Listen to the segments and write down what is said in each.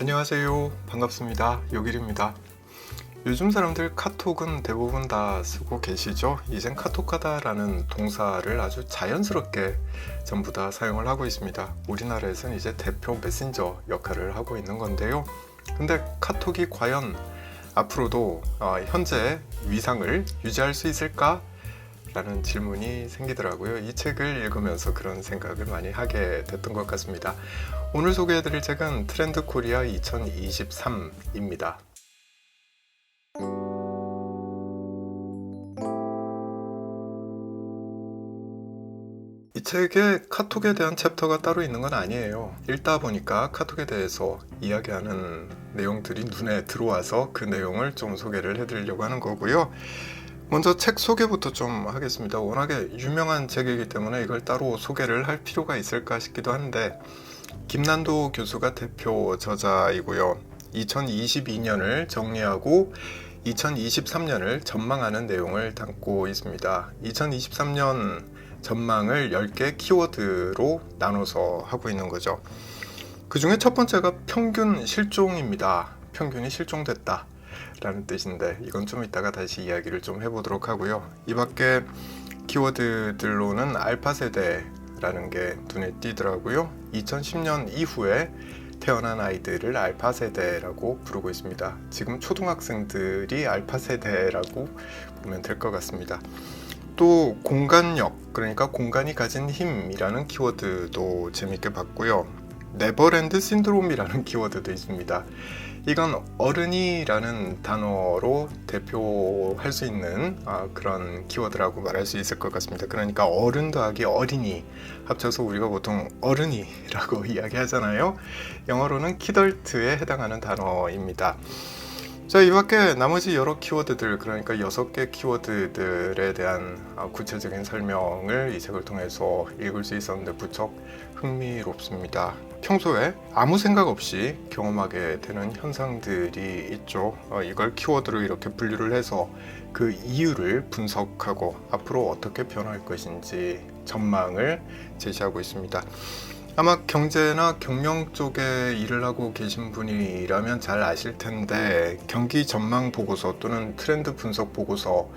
안녕하세요. 반갑습니다. 요길입니다. 요즘 사람들 카톡은 대부분 다 쓰고 계시죠? 이젠 카톡하다라는 동사를 아주 자연스럽게 전부 다 사용을 하고 있습니다. 우리나라에서는 이제 대표 메신저 역할을 하고 있는 건데요. 근데 카톡이 과연 앞으로도 어, 현재 위상을 유지할 수 있을까? 라는 질문이 생기더라고요. 이 책을 읽으면서 그런 생각을 많이 하게 됐던 것 같습니다. 오늘 소개해드릴 책은 트렌드 코리아 2023입니다. 이 책에 카톡에 대한 챕터가 따로 있는 건 아니에요. 읽다 보니까 카톡에 대해서 이야기하는 내용들이 눈에 들어와서 그 내용을 좀 소개를 해드리려고 하는 거고요. 먼저 책 소개부터 좀 하겠습니다. 워낙에 유명한 책이기 때문에 이걸 따로 소개를 할 필요가 있을까 싶기도 한데 김난도 교수가 대표 저자이고요. 2022년을 정리하고 2023년을 전망하는 내용을 담고 있습니다. 2023년 전망을 10개 키워드로 나눠서 하고 있는 거죠. 그 중에 첫 번째가 평균 실종입니다. 평균이 실종됐다. 라는 뜻인데 이건 좀 이따가 다시 이야기를 좀 해보도록 하고요. 이 밖에 키워드들로는 알파 세대 라는 게 눈에 띄더라고요. 2010년 이후에 태어난 아이들을 알파 세대라고 부르고 있습니다. 지금 초등학생들이 알파 세대라고 보면 될 것 같습니다. 또 공간력, 그러니까 공간이 가진 힘이라는 키워드도 재밌게 봤고요. 네버랜드 신드롬이라는 키워드도 있습니다. 이건 어른이라는 단어로 대표할 수 있는 아, 그런 키워드라고 말할 수 있을 것 같습니다. 그러니까 어른 더하기 어린이 합쳐서 우리가 보통 어른이라고 이야기하잖아요. 영어로는 키덜트에 해당하는 단어입니다. 자, 이 밖에 나머지 여러 키워드들, 그러니까 여섯 개 키워드들에 대한 아, 구체적인 설명을 이 책을 통해서 읽을 수 있었는데 무척 흥미롭습니다. 평소에 아무 생각 없이 경험하게 되는 현상들이 있죠. 어, 이걸 키워드로 이렇게 분류를 해서 그 이유를 분석하고 앞으로 어떻게 변할 것인지 전망을 제시하고 있습니다. 아마 경제나 경영 쪽에 일을 하고 계신 분이라면 잘 아실 텐데 경기 전망 보고서 또는 트렌드 분석 보고서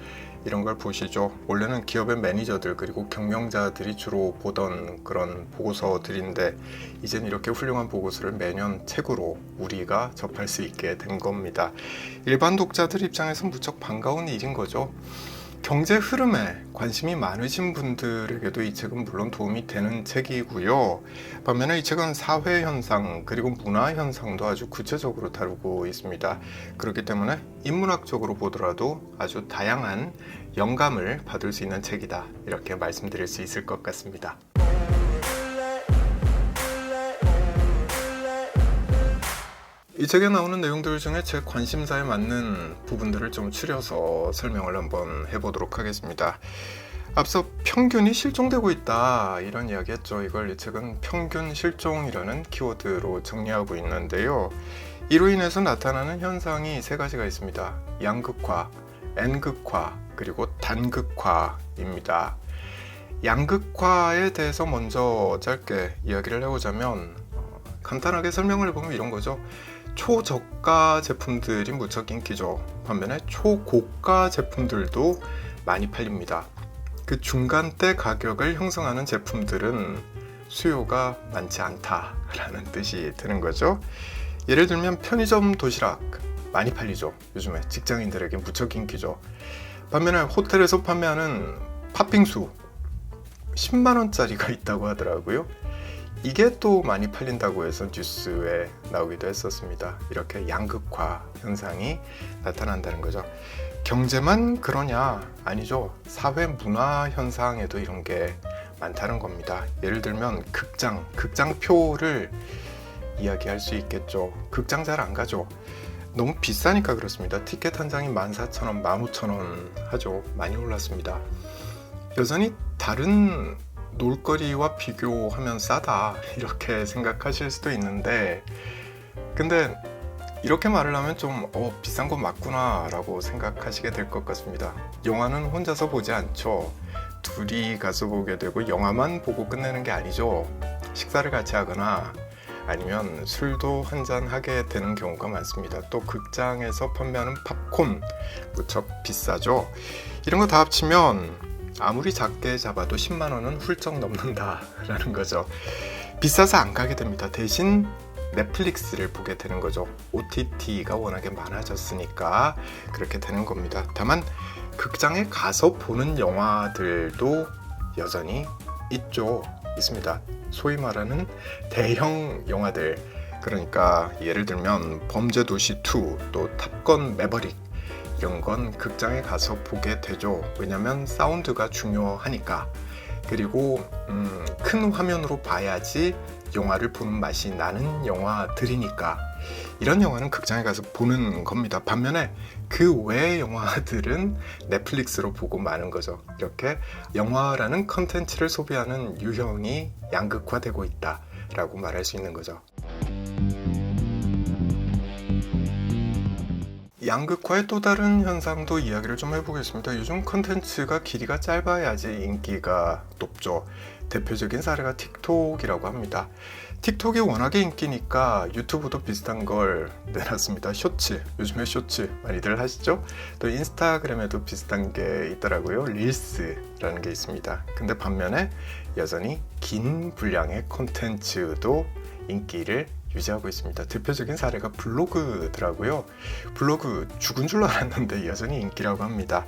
이런 걸 보시죠. 원래는 기업의 매니저들 그리고 경영자들이 주로 보던 그런 보고서들인데 이젠 이렇게 훌륭한 보고서를 매년 책으로 우리가 접할 수 있게 된 겁니다. 일반 독자들 입장에서 무척 반가운 일인 거죠. 경제 흐름에 관심이 많으신 분들에게도 이 책은 물론 도움이 되는 책이고요. 반면에 이 책은 사회 현상 그리고 문화 현상도 아주 구체적으로 다루고 있습니다. 그렇기 때문에 인문학적으로 보더라도 아주 다양한 영감을 받을 수 있는 책이다. 이렇게 말씀드릴 수 있을 것 같습니다. 이 책에 나오는 내용들 중에 제 관심사에 맞는 부분들을 좀 추려서 설명을 한번 해보도록 하겠습니다. 앞서 평균이 실종되고 있다 이런 이야기 했죠. 이걸 이 책은 평균 실종이라는 키워드로 정리하고 있는데요. 이로 인해서 나타나는 현상이 세 가지가 있습니다. 양극화, N극화, 그리고 단극화입니다. 양극화에 대해서 먼저 짧게 이야기를 해보자면 어, 간단하게 설명을 해보면 이런 거죠. 초저가 제품들이 무척 인기죠. 반면에 초고가 제품들도 많이 팔립니다. 그 중간대 가격을 형성하는 제품들은 수요가 많지 않다라는 뜻이 드는 거죠. 예를 들면 편의점 도시락 많이 팔리죠. 요즘에 직장인들에게 무척 인기죠. 반면에 호텔에서 판매하는 팥빙수 10만 원짜리가 있다고 하더라고요. 이게 또 많이 팔린다고 해서 뉴스에 나오기도 했었습니다. 이렇게 양극화 현상이 나타난다는 거죠. 경제만 그러냐? 아니죠. 사회 문화 현상에도 이런 게 많다는 겁니다. 예를 들면 극장, 극장표를 이야기할 수 있겠죠. 극장 잘 안 가죠. 너무 비싸니까 그렇습니다. 티켓 한 장이 14,000원, 15,000원 하죠. 많이 올랐습니다. 여전히 다른 놀거리와 비교하면 싸다 이렇게 생각하실 수도 있는데 근데 이렇게 말을 하면 좀 어, 비싼 건 맞구나 라고 생각하시게 될 것 같습니다 영화는 혼자서 보지 않죠 둘이 가서 보게 되고 영화만 보고 끝내는 게 아니죠 식사를 같이 하거나 아니면 술도 한잔 하게 되는 경우가 많습니다. 또 극장에서 판매하는 팝콘 무척 비싸죠. 이런 거 다 합치면 아무리 작게 잡아도 10만 원은 훌쩍 넘는다라는 거죠. 비싸서 안 가게 됩니다. 대신 넷플릭스를 보게 되는 거죠. OTT가 워낙에 많아졌으니까 그렇게 되는 겁니다. 다만 극장에 가서 보는 영화들도 여전히 있죠. 있습니다. 소위 말하는 대형 영화들. 그러니까 예를 들면 범죄도시 2, 또 탑건 매버릭 이런 건 극장에 가서 보게 되죠. 왜냐면 사운드가 중요하니까. 그리고 음, 큰 화면으로 봐야지 영화를 보는 맛이 나는 영화들이니까 이런 영화는 극장에 가서 보는 겁니다. 반면에 그 외의 영화들은 넷플릭스로 보고 마는 거죠. 이렇게 영화라는 컨텐츠를 소비하는 유형이 양극화되고 있다라고 말할 수 있는 거죠. 양극화의 또 다른 현상도 이야기를 좀 해보겠습니다. 요즘 컨텐츠가 길이가 짧아야지 인기가 높죠. 대표적인 사례가 틱톡이라고 합니다. 틱톡이 워낙에 인기니까 유튜브도 비슷한 걸 내놨습니다. 쇼츠. 요즘에 쇼츠 많이들 하시죠? 또 인스타그램에도 비슷한 게 있더라고요. 릴스라는 게 있습니다. 근데 반면에 여전히 긴 분량의 콘텐츠도 인기를 유지하고 있습니다. 대표적인 사례가 블로그더라고요. 블로그 죽은 줄 알았는데 여전히 인기라고 합니다.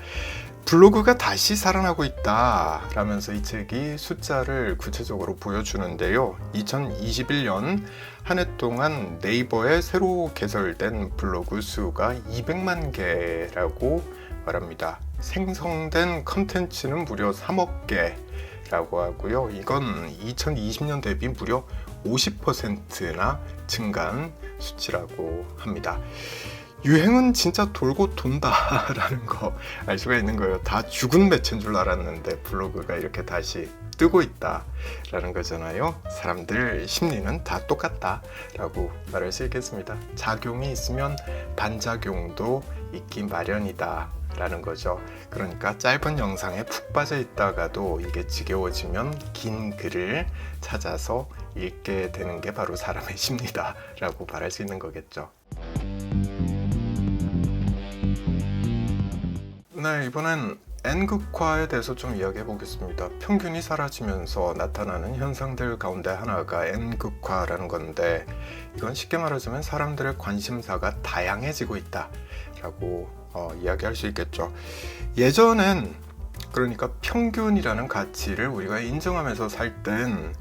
블로그가 다시 살아나고 있다 라면서 이 책이 숫자를 구체적으로 보여주는데요. 2021년 한 해 동안 네이버에 새로 개설된 블로그 수가 200만 개라고 말합니다. 생성된 컨텐츠는 무려 3억 개라고 하고요. 이건 2020년 대비 무려 50%나 증가한 수치라고 합니다. 유행은 진짜 돌고 돈다라는 거 알 수가 있는 거예요. 다 죽은 매체인 줄 알았는데 블로그가 이렇게 다시 뜨고 있다라는 거잖아요. 사람들 심리는 다 똑같다라고 말할 수 있겠습니다. 작용이 있으면 반작용도 있기 마련이다. 라는 거죠. 그러니까 짧은 영상에 푹 빠져 있다가도 이게 지겨워지면 긴 글을 찾아서 읽게 되는 게 바로 사람의 심리다 라고 말할 수 있는 거겠죠. 네, 이번엔 N극화에 대해서 좀 이야기해 보겠습니다. 평균이 사라지면서 나타나는 현상들 가운데 하나가 N극화라는 건데 이건 쉽게 말하자면 사람들의 관심사가 다양해지고 있다 라고 어, 이야기할 수 있겠죠. 예전엔 그러니까 평균이라는 가치를 우리가 인정하면서 살 땐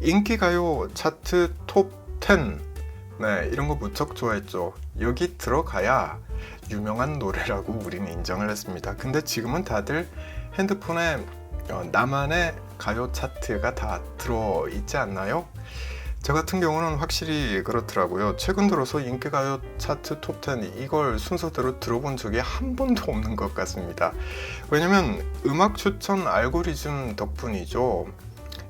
인기가요 차트 톱 10, 네, 이런 거 무척 좋아했죠. 여기 들어가야 유명한 노래라고 우리는 인정을 했습니다. 근데 지금은 다들 핸드폰에 어, 나만의 가요 차트가 다 들어있지 않나요? 저 같은 경우는 확실히 그렇더라고요. 최근 들어서 인기가요 차트 톱10 이걸 순서대로 들어본 적이 한 번도 없는 것 같습니다. 왜냐면 음악 추천 알고리즘 덕분이죠.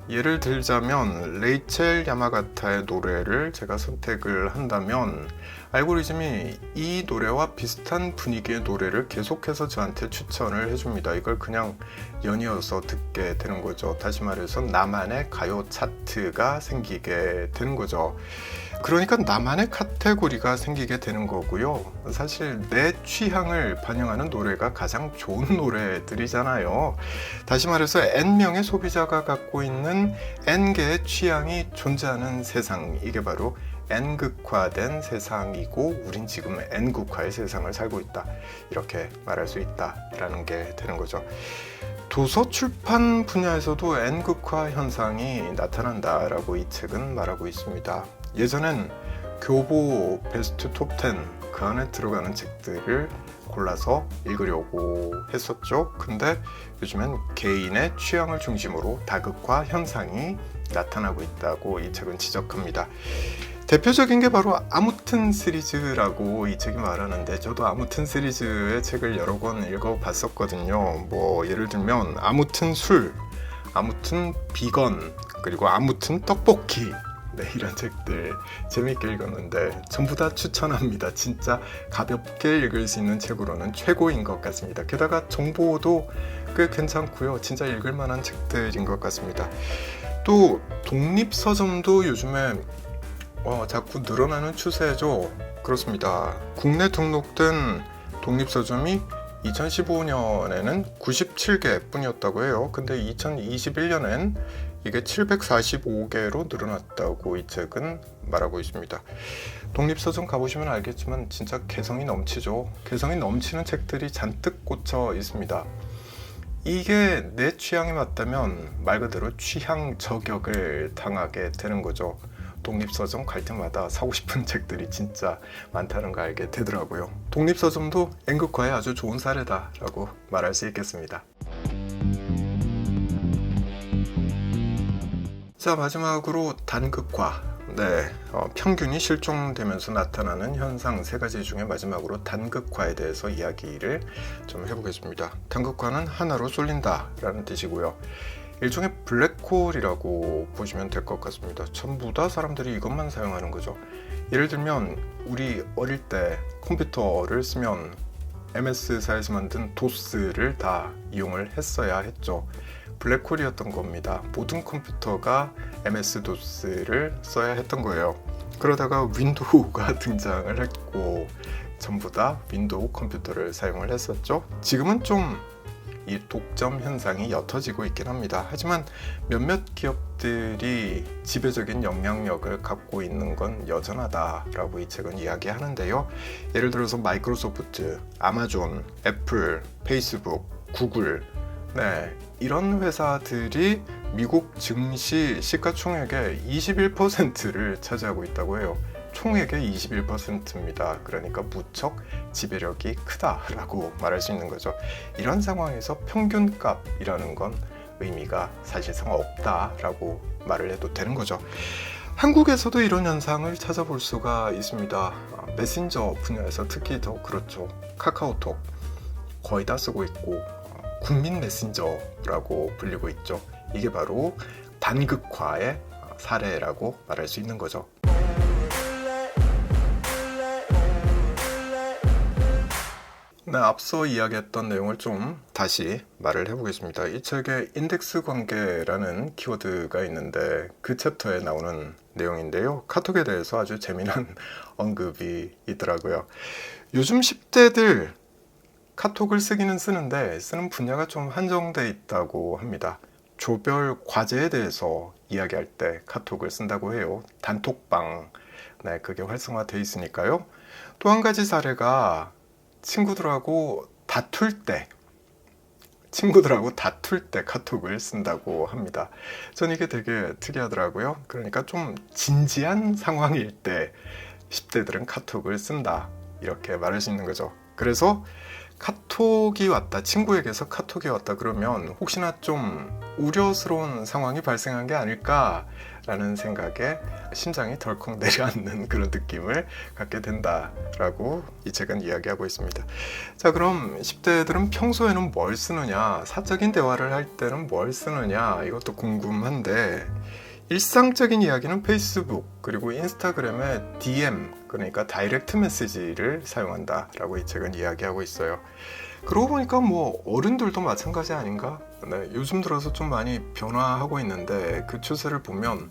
예를 들자면 레이첼 야마가타의 노래를 제가 선택을 한다면 알고리즘이 이 노래와 비슷한 분위기의 노래를 계속해서 저한테 추천을 해줍니다. 이걸 그냥 연이어서 듣게 되는 거죠. 다시 말해서 나만의 가요 차트가 생기게 되는 거죠. 그러니까 나만의 카테고리가 생기게 되는 거고요. 사실 내 취향을 반영하는 노래가 가장 좋은 노래들이잖아요. 다시 말해서 N명의 소비자가 갖고 있는 N개의 취향이 존재하는 세상. 이게 바로 N극화된 세상이고 우린 지금 N극화의 세상을 살고 있다. 이렇게 말할 수 있다라는 게 되는 거죠. 도서 출판 분야에서도 N극화 현상이 나타난다라고 이 책은 말하고 있습니다. 예전엔 교보 베스트 톱 10 그 안에 들어가는 책들을 골라서 읽으려고 했었죠. 근데 요즘엔 개인의 취향을 중심으로 다극화 현상이 나타나고 있다고 이 책은 지적합니다. 대표적인 게 바로 아무튼 시리즈라고 이 책이 말하는데 저도 아무튼 시리즈의 책을 여러 권 읽어봤었거든요. 뭐 예를 들면 아무튼 술, 아무튼 비건, 그리고 아무튼 떡볶이 네, 이런 책들 재밌게 읽었는데 전부 다 추천합니다. 진짜 가볍게 읽을 수 있는 책으로는 최고인 것 같습니다. 게다가 정보도 꽤 괜찮고요. 진짜 읽을 만한 책들인 것 같습니다. 또 독립 서점도 요즘에 어, 자꾸 늘어나는 추세죠. 그렇습니다. 국내 등록된 독립서점이 2015년에는 97개 뿐이었다고 해요. 근데 2021년엔 이게 745개로 늘어났다고 이 책은 말하고 있습니다. 독립서점 가보시면 알겠지만 진짜 개성이 넘치죠. 개성이 넘치는 책들이 잔뜩 꽂혀 있습니다. 이게 내 취향에 맞다면 말 그대로 취향 저격을 당하게 되는 거죠. 독립서점 갈 때마다 사고 싶은 책들이 진짜 많다는 걸 알게 되더라고요. 독립서점도 N극화의 아주 좋은 사례다라고 말할 수 있겠습니다. 자 마지막으로 단극화 네, 어, 평균이 실종되면서 나타나는 현상 세 가지 중에 마지막으로 단극화에 대해서 이야기를 좀 해보겠습니다. 단극화는 하나로 쏠린다라는 뜻이고요. 일종의 블랙홀이라고 보시면 될 것 같습니다. 전부 다 사람들이 이것만 사용하는 거죠. 예를 들면 우리 어릴 때 컴퓨터를 쓰면 MS사에서 만든 도스를 다 이용을 했어야 했죠. 블랙홀이었던 겁니다. 모든 컴퓨터가 MS 도스를 써야 했던 거예요. 그러다가 윈도우가 등장을 했고 전부 다 윈도우 컴퓨터를 사용을 했었죠. 지금은 좀 이 독점 현상이 옅어지고 있긴 합니다. 하지만 몇몇 기업들이 지배적인 영향력을 갖고 있는 건 여전하다라고 이 책은 이야기하는데요. 예를 들어서 마이크로소프트, 아마존, 애플, 페이스북, 구글, 네, 이런 회사들이 미국 증시 시가총액의 21%를 차지하고 있다고 해요. 총액의 21%입니다. 그러니까 무척 지배력이 크다라고 말할 수 있는 거죠. 이런 상황에서 평균값이라는 건 의미가 사실상 없다라고 말을 해도 되는 거죠. 한국에서도 이런 현상을 찾아볼 수가 있습니다. 메신저 분야에서 특히 더 그렇죠. 카카오톡 거의 다 쓰고 있고 국민 메신저라고 불리고 있죠. 이게 바로 단극화의 사례라고 말할 수 있는 거죠. 네, 앞서 이야기했던 내용을 좀 다시 말을 해보겠습니다. 이 책에 인덱스 관계라는 키워드가 있는데 그 챕터에 나오는 내용인데요. 카톡에 대해서 아주 재미난 언급이 있더라고요. 요즘 10대들 카톡을 쓰기는 쓰는데 쓰는 분야가 좀 한정돼 있다고 합니다. 조별 과제에 대해서 이야기할 때 카톡을 쓴다고 해요. 단톡방. 네, 그게 활성화돼 있으니까요. 또 한 가지 사례가 친구들하고 다툴 때 친구들하고 다툴 때 카톡을 쓴다고 합니다. 전 이게 되게 특이하더라고요. 그러니까 좀 진지한 상황일 때 10대들은 카톡을 쓴다. 이렇게 말할 수 있는 거죠. 그래서 카톡이 왔다, 친구에게서 카톡이 왔다 그러면 혹시나 좀 우려스러운 상황이 발생한 게 아닐까라는 생각에 심장이 덜컥 내려앉는 그런 느낌을 갖게 된다라고 이 책은 이야기하고 있습니다. 자, 그럼 10대들은 평소에는 뭘 쓰느냐, 사적인 대화를 할 때는 뭘 쓰느냐, 이것도 궁금한데, 일상적인 이야기는 페이스북 그리고 인스타그램의 DM 그러니까 다이렉트 메시지를 사용한다라고 이 책은 이야기하고 있어요. 그러고 보니까 뭐 어른들도 마찬가지 아닌가? 네, 요즘 들어서 좀 많이 변화하고 있는데 그 추세를 보면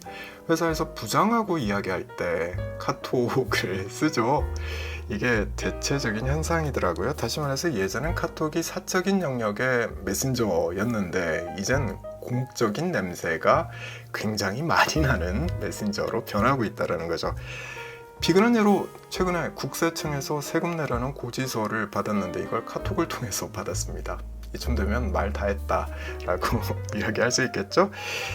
회사에서 부장하고 이야기할 때 카톡을 쓰죠. 이게 대체적인 현상이더라고요. 다시 말해서 예전엔 카톡이 사적인 영역의 메신저였는데 이젠 공적인 냄새가 굉장히 많이 나는 메신저로 변하고 있다는 거죠. 비근한 예로 최근에 국세청에서 세금 내라는 고지서를 받았는데 이걸 카톡을 통해서 받았습니다. 이쯤 되면 말 다 했다 라고 이야기할 수 있겠죠?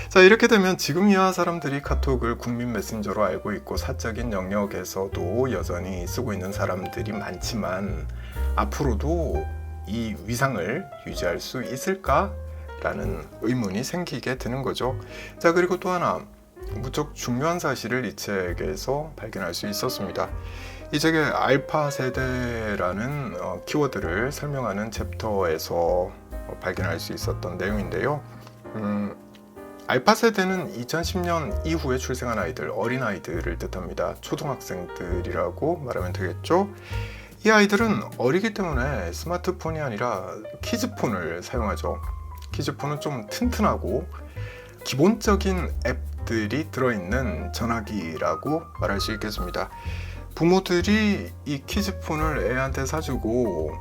자, 이렇게 되면 지금 이하 사람들이 카톡을 국민 메신저로 알고 있고 사적인 영역에서도 여전히 쓰고 있는 사람들이 많지만 앞으로도 이 위상을 유지할 수 있을까? 라는 의문이 생기게 되는 거죠. 자, 그리고 또 하나 무척 중요한 사실을 이 책에서 발견할 수 있었습니다. 이 책의 알파 세대라는 어, 키워드를 설명하는 챕터에서 어, 발견할 수 있었던 내용인데요. 음, 알파 세대는 2010년 이후에 출생한 아이들, 어린 아이들을 뜻합니다. 초등학생들이라고 말하면 되겠죠. 이 아이들은 어리기 때문에 스마트폰이 아니라 키즈폰을 사용하죠. 키즈폰은 좀 튼튼하고 기본적인 앱 칩들이 들어있는 전화기라고 말할 수 있겠습니다. 부모들이 이 키즈폰을 애한테 사주고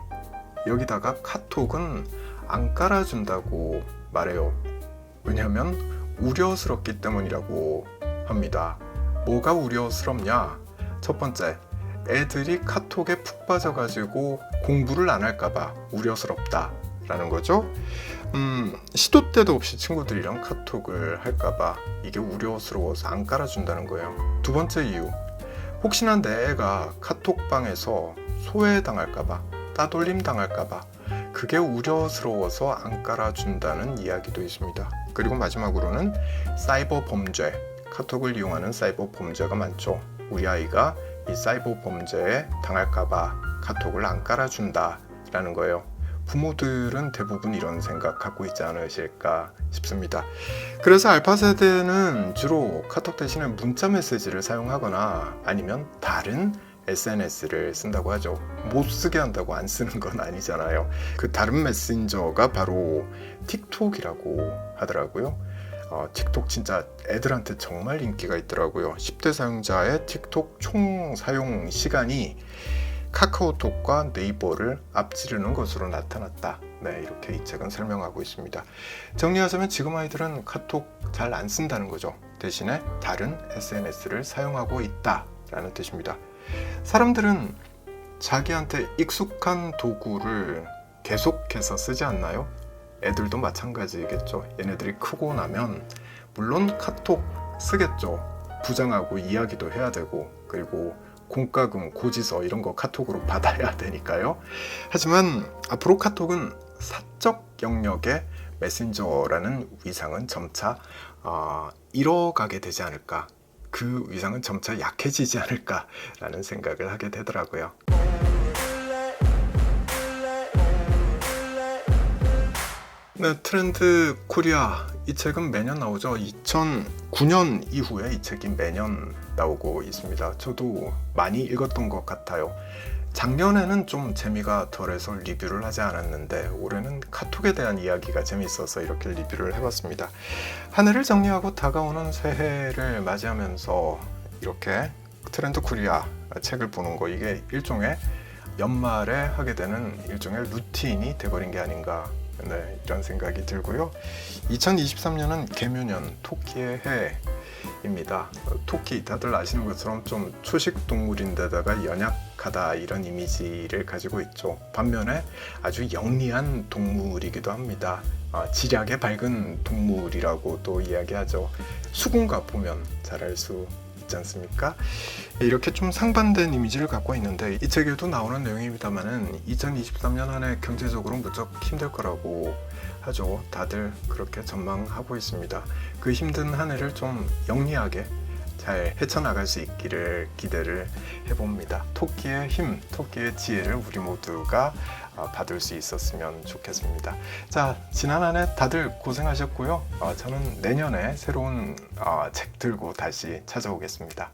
여기다가 카톡은 안 깔아준다고 말해요. 왜냐하면 우려스럽기 때문이라고 합니다. 뭐가 우려스럽냐? 첫 번째, 애들이 카톡에 푹 빠져가지고 공부를 안 할까봐 우려스럽다 라는 거죠. 음, 시도 때도 없이 친구들이랑 카톡을 할까봐 이게 우려스러워서 안 깔아준다는 거예요. 두 번째 이유, 혹시나 내 애가 카톡방에서 소외당할까봐, 따돌림 당할까봐, 그게 우려스러워서 안 깔아준다는 이야기도 있습니다. 그리고 마지막으로는 사이버 범죄, 카톡을 이용하는 사이버 범죄가 많죠. 우리 아이가 이 사이버 범죄에 당할까봐 카톡을 안 깔아준다라는 거예요. 부모들은 대부분 이런 생각 갖고 있지 않으실까 싶습니다. 그래서 알파 세대는 주로 카톡 대신에 문자 메시지를 사용하거나 아니면 다른 SNS를 쓴다고 하죠. 못 쓰게 한다고 안 쓰는 건 아니잖아요. 그 다른 메신저가 바로 틱톡이라고 하더라고요. 어, 틱톡 진짜 애들한테 정말 인기가 있더라고요. 10대 사용자의 틱톡 총 사용 시간이 카카오톡과 네이버를 앞지르는 것으로 나타났다. 네, 이렇게 이 책은 설명하고 있습니다. 정리하자면 지금 아이들은 카톡 잘 안 쓴다는 거죠. 대신에 다른 SNS를 사용하고 있다라는 뜻입니다. 사람들은 자기한테 익숙한 도구를 계속해서 쓰지 않나요? 애들도 마찬가지겠죠. 얘네들이 크고 나면 물론 카톡 쓰겠죠. 부장하고 이야기도 해야 되고 그리고 공과금, 고지서 이런 거 카톡으로 받아야 되니까요. 하지만 앞으로 카톡은 사적 영역의 메신저라는 위상은 점차 어, 잃어가게 되지 않을까. 그 위상은 점차 약해지지 않을까라는 생각을 하게 되더라고요. 네, 트렌드 코리아 이 책은 매년 나오죠. 2009년 이후에 이 책이 매년 나오고 있습니다. 저도 많이 읽었던 것 같아요. 작년에는 좀 재미가 덜해서 리뷰를 하지 않았는데 올해는 카톡에 대한 이야기가 재밌어서 이렇게 리뷰를 해봤습니다. 한 해를 정리하고 다가오는 새해를 맞이하면서 이렇게 트렌드 코리아 책을 보는 거 이게 일종의 연말에 하게 되는 일종의 루틴이 돼버린 게 아닌가 네, 이런 생각이 들고요. 2023년은 개묘년 토끼의 해입니다. 어, 토끼 다들 아시는 것처럼 좀 초식 동물인데다가 연약하다 이런 이미지를 가지고 있죠. 반면에 아주 영리한 동물이기도 합니다. 아, 지략의 밝은 동물이라고 또 이야기하죠. 수군가 보면 잘 알 수 있지 않습니까? 이렇게 좀 상반된 이미지를 갖고 있는데 이 책에도 나오는 내용입니다만은 2023년 한 해 경제적으로 무척 힘들 거라고 하죠. 다들 그렇게 전망하고 있습니다. 그 힘든 한 해를 좀 영리하게 잘 헤쳐나갈 수 있기를 기대를 해봅니다. 토끼의 힘, 토끼의 지혜를 우리 모두가 어, 어, 받을 수 있었으면 좋겠습니다. 자, 지난 한 해 다들 고생하셨고요. 어, 저는 내년에 새로운 어, 책 들고 다시 찾아오겠습니다.